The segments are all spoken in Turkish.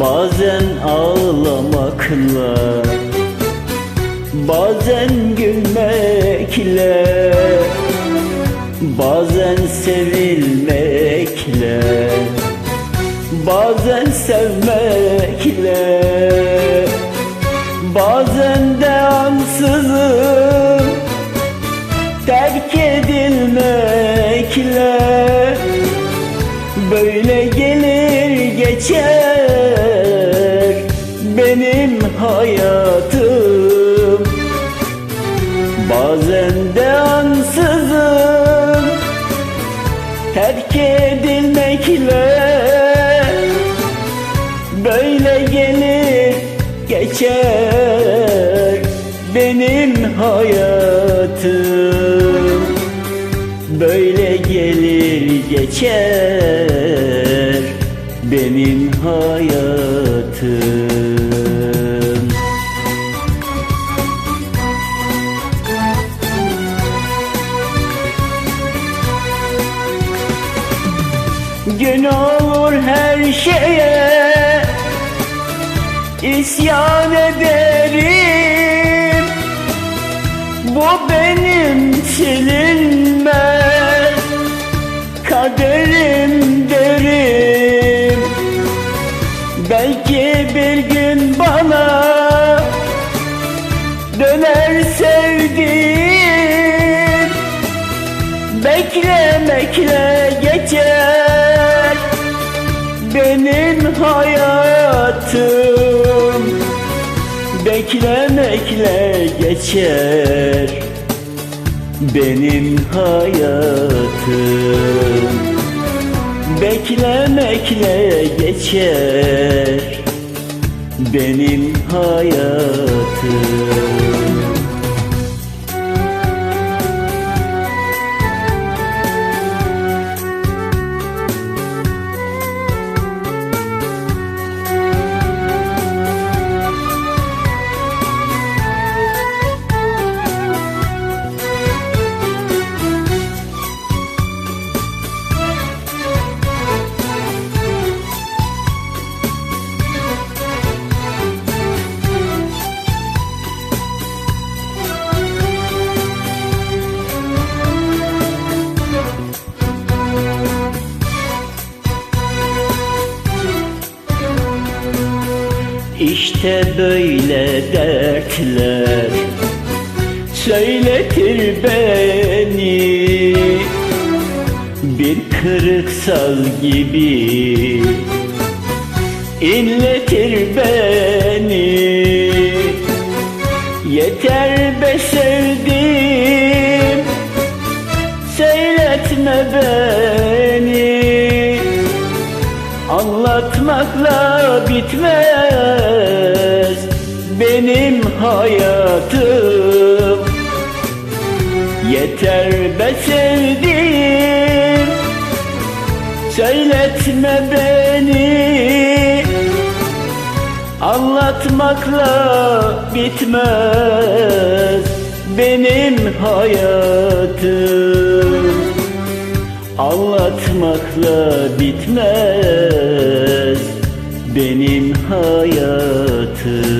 Bazen ağlamakla Bazen gülmekle Bazen sevilmekle Bazen sevmekle Bazen de ansızın Terk edilmekle. Böyle gelir geçer Benim hayatım. Bazen de ansızın terk edilmekle Böyle gelir geçer benim hayatım. Böyle gelir geçer benim hayatım her şeye isyan ederim. Bu benim silinmez kaderim derim. Belki bir gün bana döner sevdiğim. Beklemekle geçer hayatım. Beklemekle geçer benim hayatım. Beklemekle geçer benim hayatım İşte böyle dertler Söyletir beni Bir kırık saz gibi inletir beni Yeter be sevdim Söyletme beni Anlatmakla bitmez benim hayatım. Yeter be sevdiğim Söyletme beni. Anlatmakla bitmez benim hayatım Anlatmakla bitmez benim hayatım.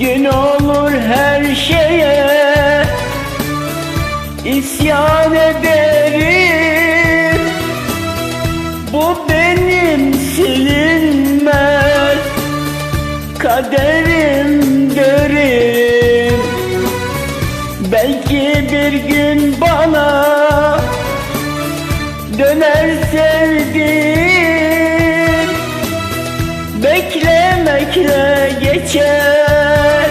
Gün olur her şeye isyan ederim. Bu benim kaderim derim Belki bir gün bana döner sevdiğim. Beklemekle geçer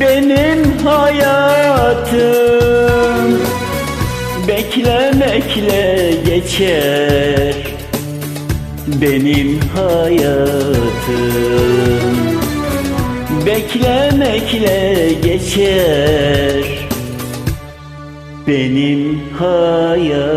benim hayatım. Beklemekle geçer benim hayatım. Beklemekle geçer benim hayatım